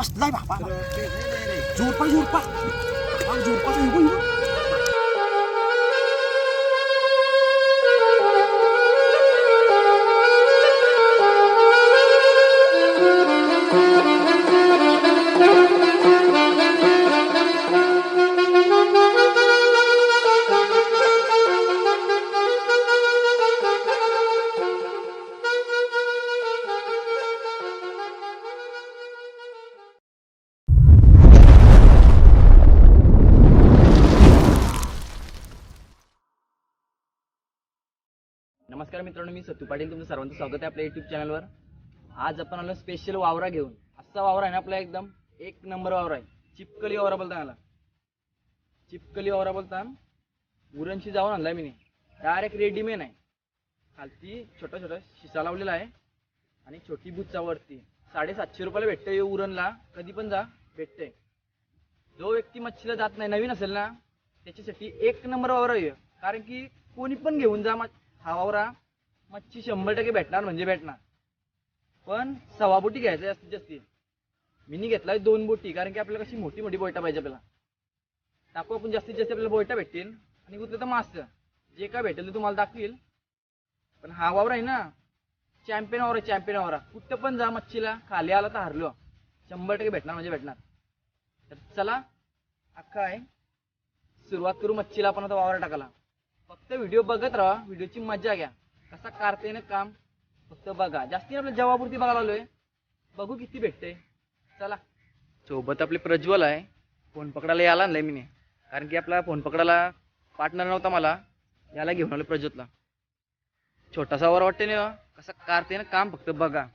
कसलाय बाबा जोरपा जोरपा हा, जोरपा hero hero तुमचं सर्वांचं स्वागत आहे आपल्या युट्यूब चॅनलवर आज आपण आलो स्पेशल वावरा घेऊन. असा वावरा आहे ना आपला एकदम एक नंबर वावरा आहे. चिपकली वावरा बोलता आला चिपकली वावरा बोलता उरणशी जाऊन आणलाय मी डायरेक्ट रेडीमेड आहे. खालती छोटा छोटा शिसा लावलेला आहे. आणि छोटी बुच्चावरती साडेसातशे रुपयाला भेटते उरणला. कधी पण जा भेटते जो व्यक्ती मच्छीला जात नाही नवीन असेल ना त्याच्यासाठी एक नंबर वावरा आहे. कारण की कोणी पण घेऊन जा मग हा वावरा. मच्छी शंभर टक्के भेटणार म्हणजे भेटणार. पण सव्वा बोटी घ्यायचं जास्तीत जास्ती. मिनी घेतलाय दोन बोटी कारण की आपल्याला कशी मोठी मोठी बोयटा पाहिजे आपल्याला. टाकू आपण जास्तीत जास्त आपल्याला बोयटा भेटतील. आणि गुतलं तर मास्त जे काय भेटेल ते तुम्हाला दाखवील. पण हा वावर आहे ना चॅम्पियन वावरा चॅम्पियन वावरा. कुठं पण जा मच्छीला खाली आला तर हरलो. शंभर टक्के भेटणार म्हणजे भेटणार. तर चला अख्खा आहे. सुरुवात करू मच्छीला आपण आता वावर टाकायला. फक्त व्हिडिओ बघत राहा व्हिडिओची मजा घ्या. कसा काढते ना काम? फक्त बघा. जास्ती आपल्या जवापुरती बघायला आलोय. बघू किती भेटते चला. सोबत आपले प्रज्वल आहे. फोन पकडायला यायला आणलाय मी कारण की आपला फोन पकडायला पार्टनर नव्हता मला. याला घेऊन आलो प्रज्वलला. छोटासा वर वाटते ना कसा काढते ना काम फक्त बघा.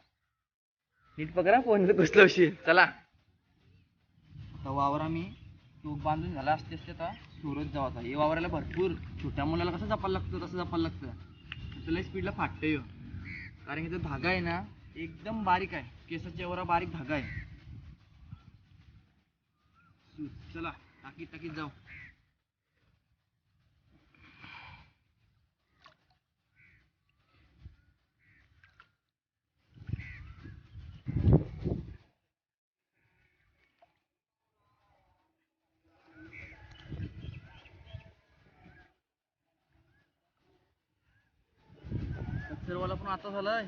नीट पकडा फोन. घुसलो उशीर चला. आता वावर आम्ही टोक बांधून झाला असते असते आता. सुरत जाऊ आता. हे वावराला भरपूर. छोट्या मुलाला कसं जपायला लागतं तसं जपायला लागतं. त्याला स्पीडला फाटतं ह्यो. कारण की धागा आहे ना एकदम बारीक आहे. केसाच्या एवढा बारीक धागा आहे. चला टाकीत टाकीत जाऊ. सर्वाला पण आता झालाय.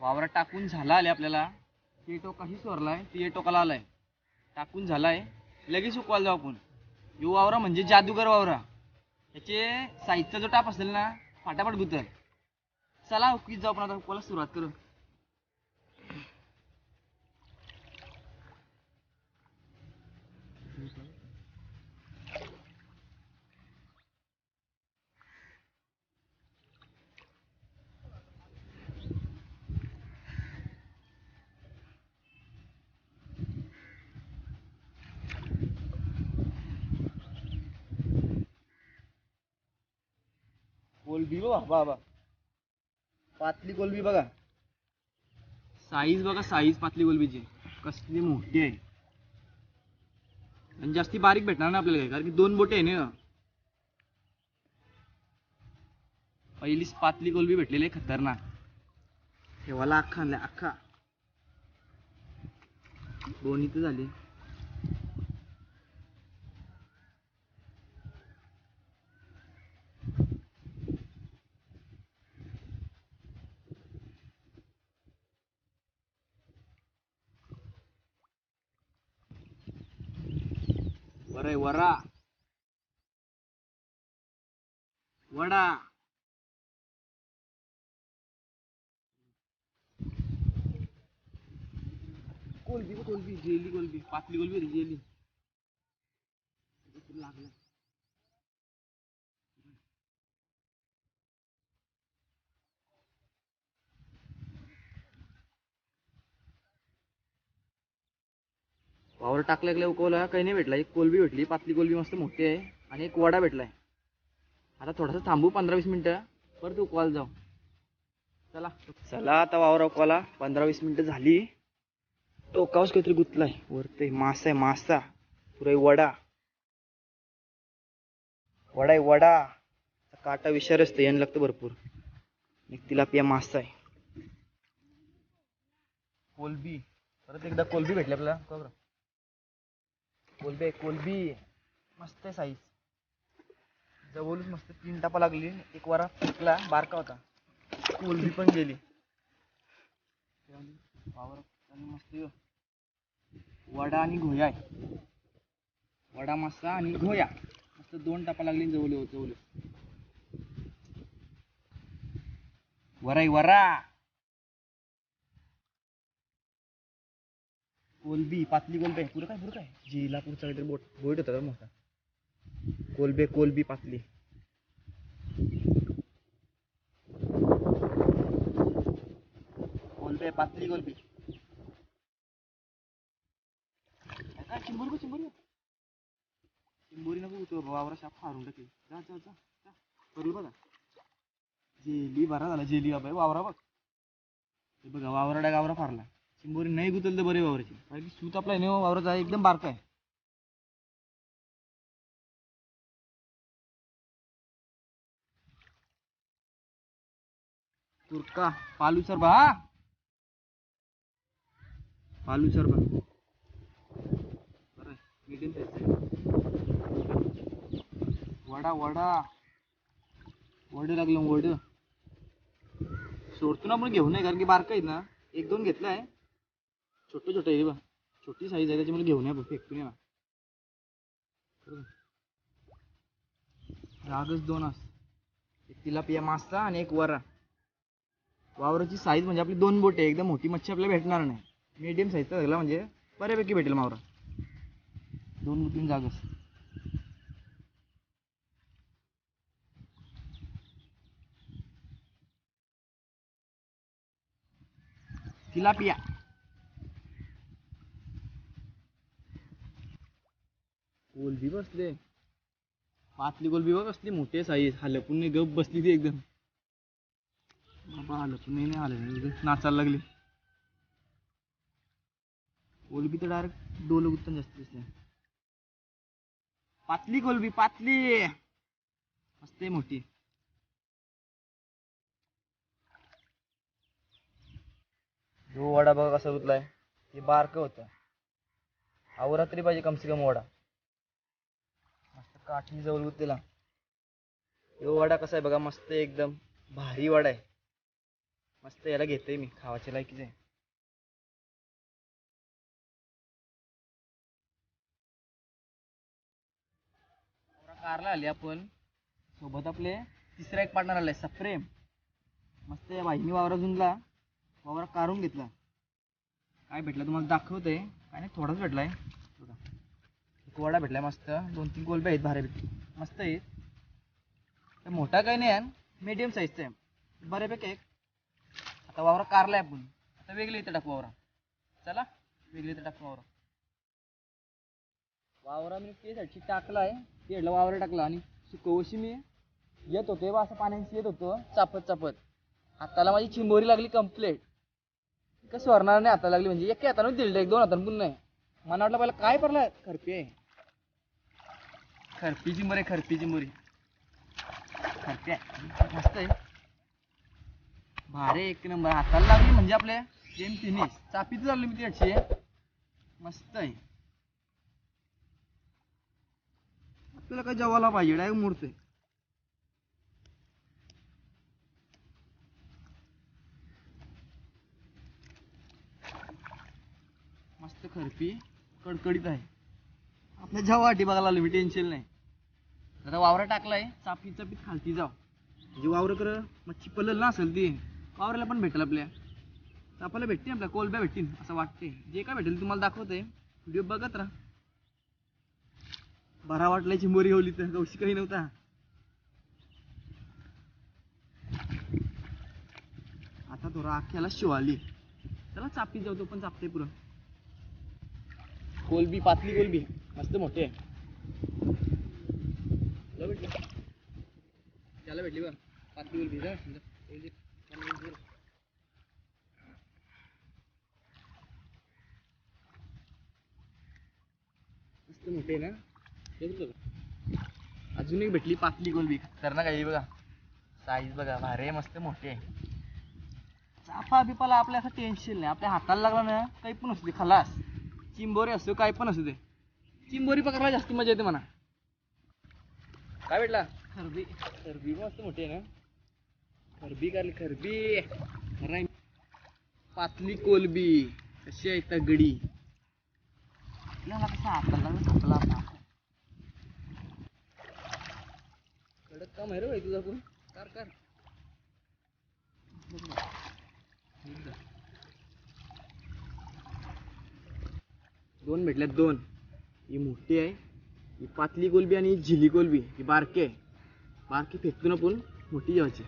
वावरात टाकून झाला आले आपल्याला. ते टोकाशी सोरलाय ते टोकाला आलाय. टाकून झालाय. लगेच उकवायला जाऊ आपण. यो वावरा म्हणजे जादूगर वावरा. याचे साहित्य जो टाप असेल ना फाटाफाट गुतल चला उकीत जाऊ आपण आता. उकवायला सुरुवात करू. कोलबी बाबा पातली कोलबी बघा. साईज बघा साईज पातली कोलबीची. कसली मोठी आहे. आणि जास्ती बारीक भेटणार ना आपल्याला कारण की दोन बोटे आहे ना. पहिलीच पातली कोलबी भेटलेली आहे खतरनाक. ठेवाला अख्खा आणलाय अख्खा. दोन्ही तर झाली. वर आहे वरा वडा कोलबी गं कोलबी जेली कोलबी पातली कोलबी रे जेली लागला वावर टाकल्या गेल्या उकवला काही नाही भेटला. एक कोलबी भेटली पातली कोलबी मस्त मोठी आहे. आणि एक वडा भेटलाय. आता थोडासा थांबू पंधरा वीस मिनिटं. परत उकवायला जाऊ. चला. चला आता वावर उकवाला. पंधरा वीस मिनिटं झाली. टोकावच काहीतरी गुतलाय. वरते मासा आहे मासा. पुरा वडा. वडा आहे वडा. काटा विषार असतं यायला लागतं भरपूर. एक तिलापिया मासा आहे. कोलबी. परत एकदा कोलबी भेटली आपल्याला. कोलबी आहे कोलबी. मस्त आहे साईज जवळच मस्त तीन टापा लागली. एक वारा फेकला बारका होता. कोलबी पण गेली. वावर मस्त वडा आणि घोया आहे. वडा मस्त आणि घोया. मस्त दोन टापा लागली जवळ जवळ. वराई वरा. कोलबी पातली कोलबी. आहे पुरं काय पुरं काय? जिला पुढचा काहीतरी बोट बोट होता मोठा. कोलबे कोलबी पातली. कोलबे पातली कोलबी. काय चिंबोरी का चिंबोरी चिंबोरी नको तू वावरा फारून टाकेल. जा जा जा जा. करू बघा. जेली बरा झाला जेली बाबा. वावरा बघ. हे बघा वावरा डाय गावरा फारला चिंबोरी नाही गुतल तर बरे वावराची. कारण की सूत आपला आहे वावराचा आहे, एकदम बारका आहे. तुरका पालू सरबा हा? पालू सर बा मीडियम वडा वडा. वड लागलं वड. सोडतो ना आपण घेऊन नये कारण की बारका आहेत ना. एक दोन घेतलाय. छोटं छोटं आहे बा. छोटी साईज आहे त्याच्यामुळे घेऊन या फेकून या. रागच दोन अस एक तिला पिया मासा आणि एक वरा. वावराची साईज म्हणजे आपली दोन बोटे एकदम मोठी मच्छी आपल्याला भेटणार नाही. मीडियम साईजचा झाला म्हणजे बऱ्यापैकी भेटेल मावरा दोन तीन जागच. तिलापिया कोलबी बसले. पातली कोलबी बघ असली मोठे साईज हलपून नाही गप बसली ती एकदम. बाबा हलपून नाही आलं नाचायला लागली. कोलबी तर डायरेक्ट डोल उत्तम जास्त दिसले. पातली कोलबी पातली. असते मोठी. जो वडा बघा कसा उतलाय ते बारक होतं. आवरा पाहिजे कमसे कम वडा. मस्त काठी जवळ वडा कसा आहे बघा मस्त एकदम. भारी वडा आहे. मस्त याला घेतोय मी खावाच्या लायकीच आहे. कारला आली आपण. सोबत आपले तिसरा एक पार्टनर आलाय सप्रेम. मस्त या बाईनी वावरा जुनला वावरा काढून घेतला. काय भेटलं तुम्हाला दाखवतंय. काय नाही थोडाच भेटलाय. बघा. गोडा भेटला भेटलाय मस्त. दोन तीन गोलबे आहेत भारे मस्त आहेत. मोठा काही नाही आहे. मीडियम साईजचा आहे. बऱ्यापैकी एक. आता वावरा कारलाय आपण. आता वेगळे इथं टाकू वावरा. चला वेगळे इथं टाकू वावरा. वावरा मी ते टाकला टाकलाय. ते वावरा टाकला आणि कवशी मी येत होतो. बा असं पाण्याशी येत होतो. चापत चापत. हाताला माझी चिंबोरी लागली कंप्लीट कसं वरणार नाही हाताला लागली म्हणजे. एक हातानं दिलं एक दोन हातानं पुन्हा नाही. मला वाटलं पहिला काय पडलं? खरपी आहे. खरपीची चिंबोरी खरपीची मोरी. खरपी आहे मस्त आहे. भारी एक नंबर. हाताला लागली म्हणजे आपल्या गेम फिनिश चापीच लागली मी त्याची. मस्त आहे. आपल्याला काय जेवायला पाहिजे? डायरेक्ट आहे मस्त खरपी कडकडीत आहे. आपल्या जेव्हा वाटी बघायला मी टेन्शन नाही. आता वावरा टाकलाय. चापी चापीत खालती जाव म्हणजे वावर कर मच्छी पलल ना असेल ती. वावराला पण भेटेल आपल्या. चापाला भेटते आपल्या कोलब्या भेटतील असं वाटते. जे काय भेटेल तुम्हाला दाखवते. व्हिडिओ बघत राहा. बरा वाटलाय चिंबोरी होली तर गवशी काही नव्हता. आता थोडा अख्ख्याला शिवाली. चला चापी जाऊ तो पण चापते पुरं. कोलबी पातली कोलबी. मस्त मोठी आहे. भेटली त्याला भेटली बा पातली कोलबी मस्त मोठे ना. हे बघ. अजून एक भेटली पातली गोलबी. तर ना काही बघा. साईज बघा भारी मस्त मोठे आहे. सापा बिपाला आपल्या असं टेन्शन नाही. आपल्या हाताला लागला ना काही पण असू दे खलास. चिंबोरी असतो काही पण असू दे. चिंबोरी पकडायला जास्त मजा येते म्हणा. काय भेटला? खरबी. खरबी मस्त मोठी आहे ना? खरबी काढली खरबी. खराय पातली कोलबी. कशी आहे तगडी? कसं हाताला सापला कडक काम आहे रे भाई तुझा कर कर. दोन भेटल्यात दोन. ही मोठी आहे. ही पातली कोलबी आणि ही झिली कोलबी ही बारकी आहे बारकी फेकतो आपण मोठी जेवायची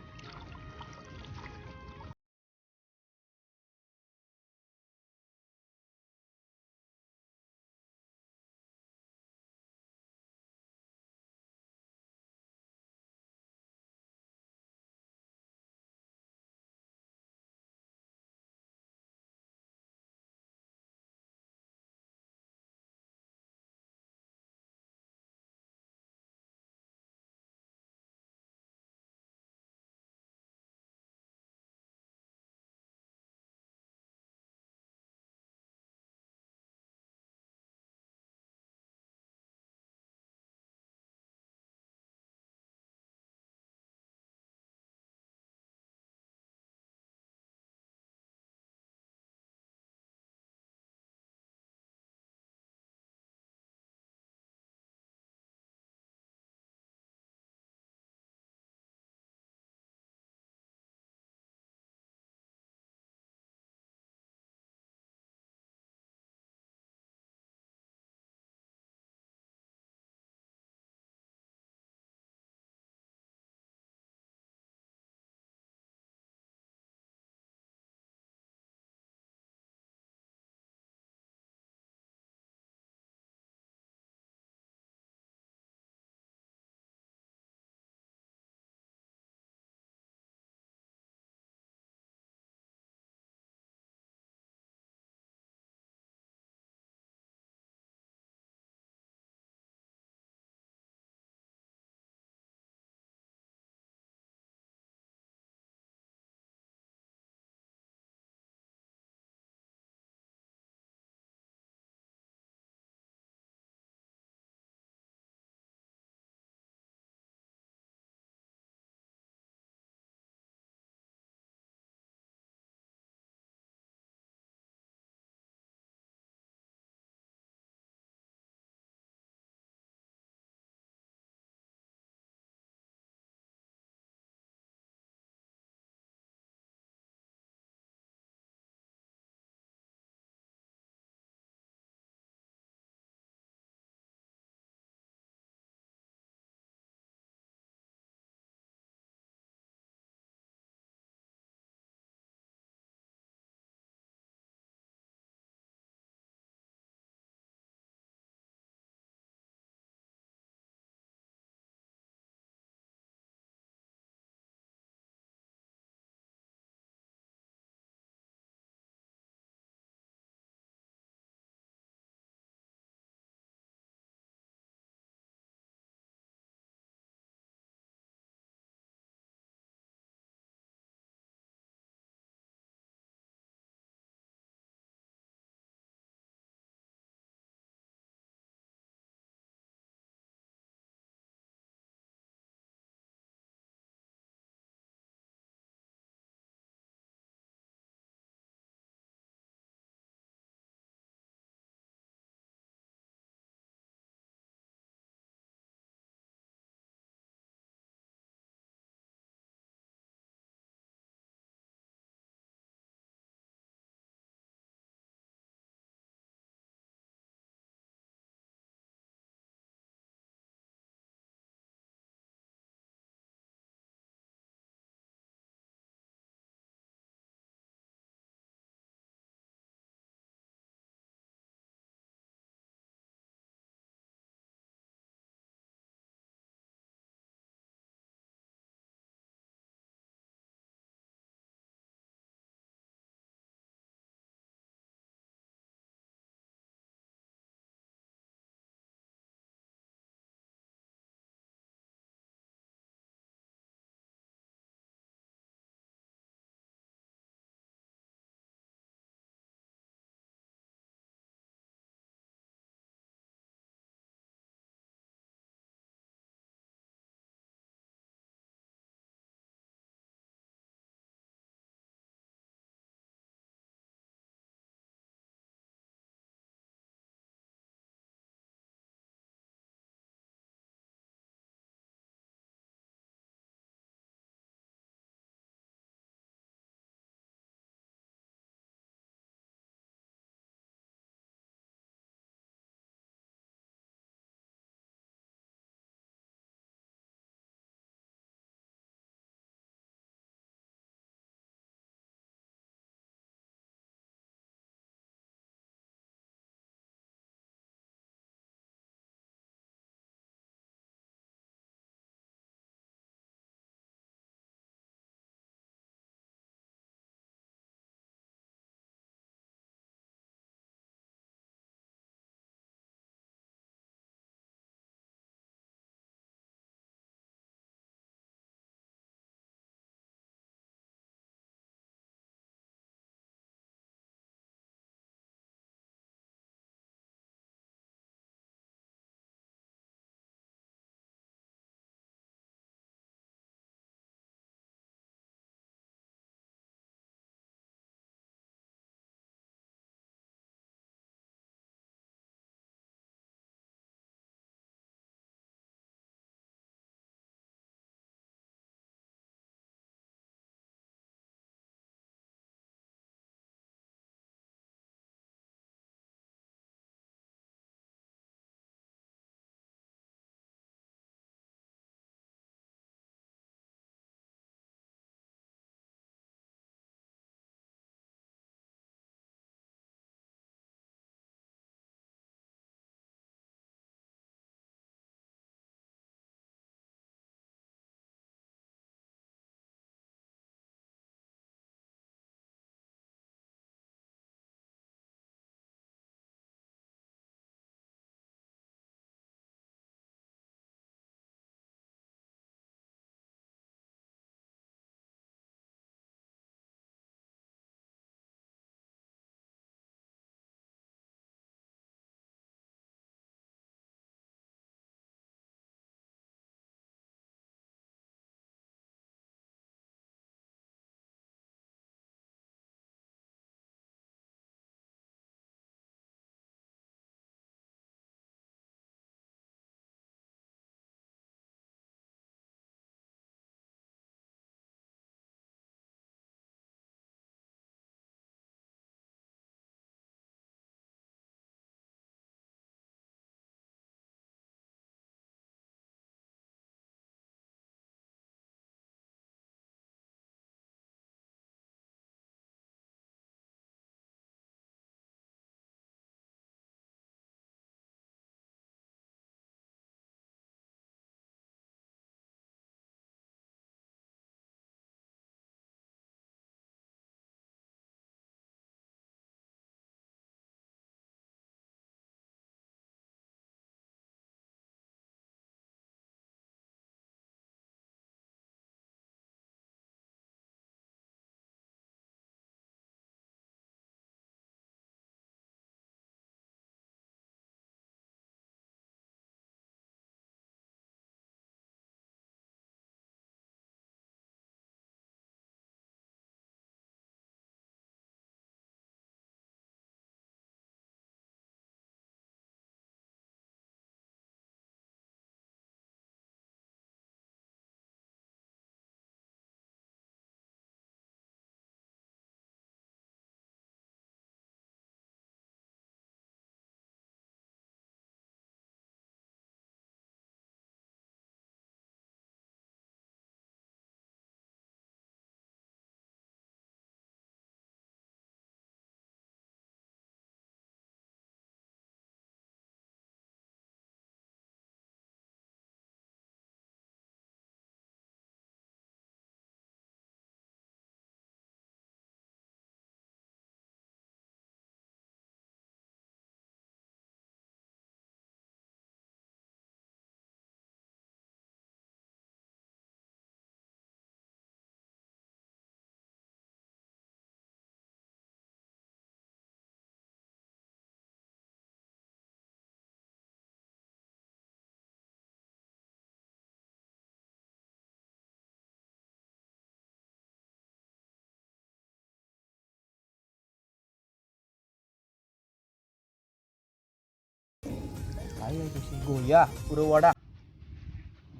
काय आहे कशी घोया पुरं वडा.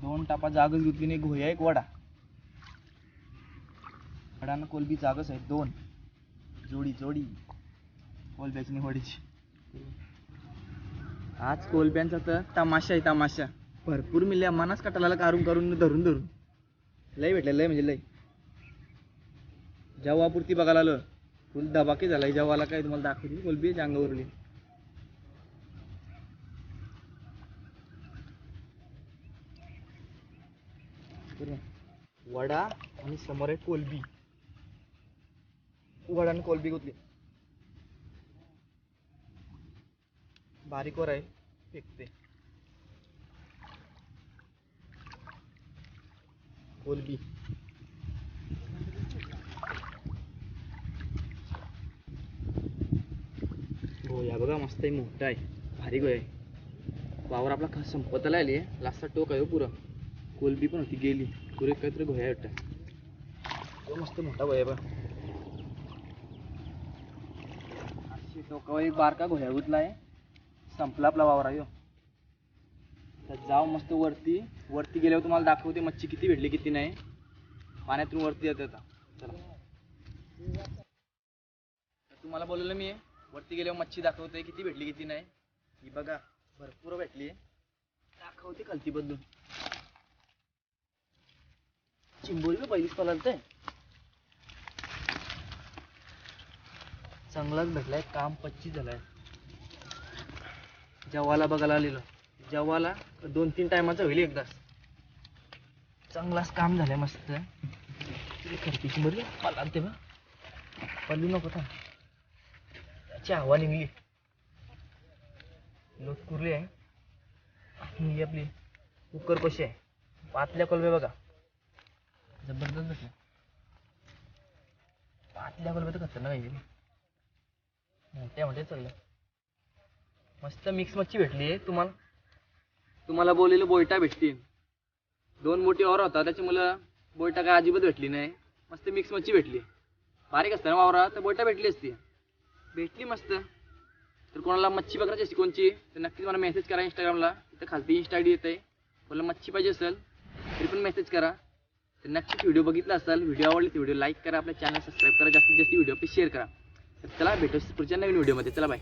दोन टापा जागच घेतली नाही घोया एक वडा. वडानं कोलबी जागच आहे दोन. जोडी जोडी. कोलब्याची निवडीची वडीची. आज कोलब्यांचा तर तमाशा आहे तमाशा. भरपूर मिल्या मनाच कटाला कारून करून धरून धरून. लय भेटले लय म्हणजे लय. जेव्हापुरती बघायला आलं फुल दबाकी झालाय जेव्हाला काय तुम्हाला दाखवली कोलबी अंगावरली वडा आणि समोर आहे कोलबी. वडा आणि कोलबी गुतली. बारीक वर आहे फेकते. कोलबी. हो, गोया बघा मस्त आहे मोठा आहे भारी गोया आहे. वावर आपला संपत संपताला आली आहे लास्टचा टोक आहे हो पुरं. कोलबी पण होती गेली. पुरे काहीतरी गोया वाटत तो मस्त मोठा भया बघ एक बारका घोया उतला आहे संपला आपला वावर आहे तर जाऊ मस्त वरती. वरती गेल्यावर तुम्हाला दाखवते मच्छी किती भेटली किती नाही. पाण्यातून वरती येते आता. चला. तुम्हाला बोलवलं मी. वरती गेल्यावर मच्छी दाखवते किती भेटली किती नाही. ही बघा भरपूर भेटली. दाखवते खालती बदलून. चिंबोरी बी पहिलीच पलालतंय चांगलाच भेटलाय काम पच्चीस झालाय. जवाला बघायला आलेलो. जवाला दोन तीन टायमाचं होईल एकदाच चांगलाच काम झालंय मस्त. खरतीची चिंबोरी मला ते बा पल्लू नको था त्याची हवा निघली लोट कुरली आहे ही आपली कुकर कशी आहे. पातल्या कोलबे बघा. जबरदस्त भेटलं पातल्या कोलबे तर खतरनाक आहे त्यामध्ये चाललं मस्त मिक्स मच्छी भेटली. आहे तुम्हाला तुम्हाला बोललेलं बोयटा भेटतील. दोन मोठी वावर होता त्याच्यामुळं बोयटा काय अजिबात भेटली नाही. मस्त मिक्स मच्छी भेटली. बारीक असतं ना वावरा तर बोयटा भेटली असती. भेटली मस्त. तर कोणाला मच्छी बघायची असते कोणची तर नक्कीच मला मेसेज करा इंस्टाग्रामला तिथं खालती इंस्टा आय डी येत आहे कोणाला मच्छी पाहिजे असेल तरी पण मेसेज करा. तर नक्कीच व्हिडिओ बघितला असाल व्हिडिओ आवडली तर व्हिडिओ लाईक करा आपल्या चॅनल सबस्क्राईब करा जास्तीत जास्त व्हिडिओ शेअर करा. तर चला भेटू पुढच्या नवीन व्हिडिओमध्ये. चला बाय